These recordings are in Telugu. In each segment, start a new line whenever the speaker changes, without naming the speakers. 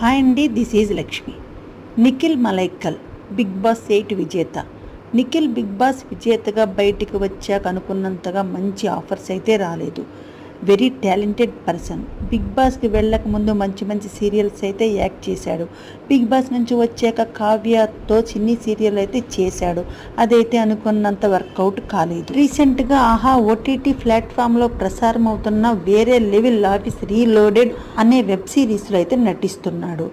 హాయ్ అండి this is Lakshmi Nikhil Malaikkal Bigg Boss eight విజేత నిఖిల్ బిగ్ బాస్ విజేతగా బయటికి వచ్చాక అనుకున్నంతగా మంచి ఆఫర్స్ అయితే రాలేదు. వెరీ టాలెంటెడ్ పర్సన్ బిగ్ బాస్కి వెళ్ళక ముందు మంచి మంచి సీరియల్స్ అయితే యాక్ట్ చేశాడు. బిగ్ బాస్ నుంచి వచ్చాక కావ్యతో చిన్ని సీరియల్ అయితే చేశాడు. అదైతే అనుకున్నంత వర్కౌట్ కాలేదు. రీసెంట్గా ఆహా ఓటీటీ ప్లాట్ఫామ్లో ప్రసారం అవుతున్న వేరే లెవెల్ ఆఫీస్ రీలోడెడ్ అనే వెబ్ సిరీస్లో అయితే నటిస్తున్నాడు.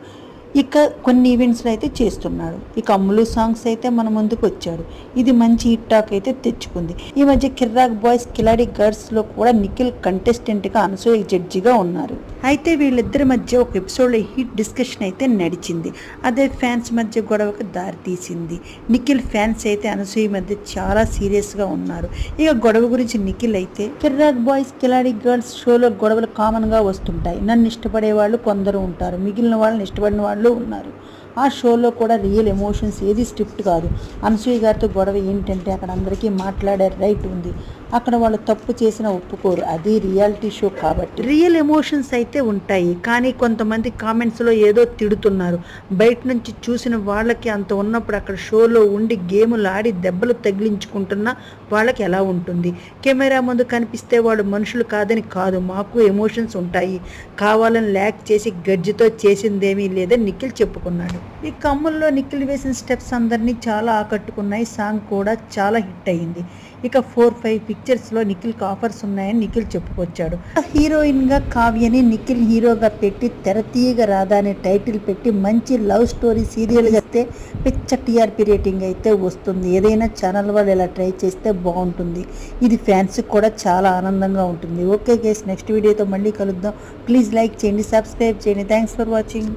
ఇక కొన్ని ఈవెంట్స్లో అయితే చేస్తున్నాడు. ఇక అమ్ములు సాంగ్స్ అయితే మన ముందుకు వచ్చాడు. ఇది మంచి హిట్ టాక్ అయితే తెచ్చుకుంది. ఈ మధ్య కిర్రాక్ బాయ్స్ కిలాడి గర్ల్స్లో కూడా నిఖిల్ కంటెస్టెంట్గా అనసూయ జడ్జిగా ఉన్నారు. అయితే వీళ్ళిద్దరి మధ్య ఒక ఎపిసోడ్లో హిట్ డిస్కషన్ అయితే నడిచింది. అదే ఫ్యాన్స్ మధ్య గొడవకు దారితీసింది నిఖిల్ ఫ్యాన్స్ అయితే అనసూయ మధ్య చాలా సీరియస్గా ఉన్నారు. ఇక గొడవ గురించి నిఖిల్ అయితే కిర్రాక్ బాయ్స్ కిలాడి గర్ల్స్ షోలో గొడవలు కామన్గా వస్తుంటాయి. నన్ను ఇష్టపడే వాళ్ళు కొందరు ఉంటారు. మిగిలిన వాళ్ళని ఇష్టపడిన వాళ్ళు ఉన్నారు. ఆ షోలో కూడా రియల్ ఎమోషన్స్ ఏది స్క్రిప్ట్ కాదు. అనసూయ గారితో గొడవ ఏంటంటే అక్కడ అందరికీ మాట్లాడే రైట్ ఉంది. అక్కడ వాళ్ళు తప్పు చేసిన ఒప్పుకోరు. అది రియాలిటీ షో కాబట్టి. రియల్ ఎమోషన్స్ అయితే ఉంటాయి. కానీ కొంతమంది కామెంట్స్లో ఏదో తిడుతున్నారు. బయట నుంచి చూసిన వాళ్ళకి అంత ఉన్నప్పుడు అక్కడ షోలో ఉండి గేములు ఆడి దెబ్బలు తగిలించుకుంటున్న వాళ్ళకి ఎలా ఉంటుంది? కెమెరా ముందు కనిపిస్తే వాళ్ళు మనుషులు కాదని కాదు. మాకు ఎమోషన్స్ ఉంటాయి. కావాలని ల్యాక్ చేసి గడ్జితో చేసిందేమీ లేదని నిఖిల్ చెప్పుకున్నాడు. ఈ కమ్ముల్లో నిఖిల్ వేసిన స్టెప్స్ అందరినీ చాలా ఆకట్టుకున్నాయి. సాంగ్ కూడా చాలా హిట్ అయ్యింది. ఇక ఫోర్ ఫైవ్ పిక్చర్స్లో నిఖిల్కి ఆఫర్స్ ఉన్నాయని నిఖిల్ చెప్పుకొచ్చాడు. హీరోయిన్గా కావ్యని నిఖిల్ హీరోగా పెట్టి తెరతీయగా రాధా అనే టైటిల్ పెట్టి మంచి లవ్ స్టోరీ సీరియల్గా అయితే పిచ్చ టీఆర్పీ రేటింగ్ అయితే వస్తుంది. ఏదైనా ఛానల్ వాళ్ళు ఇలా ట్రై చేస్తే బాగుంటుంది. ఇది ఫ్యాన్స్కి కూడా చాలా ఆనందంగా ఉంటుంది. ఓకే గేస్ నెక్స్ట్ వీడియోతో మళ్ళీ కలుద్దాం. ప్లీజ్ లైక్ చేయండి సబ్స్క్రైబ్ చేయండి. Thanks for watching.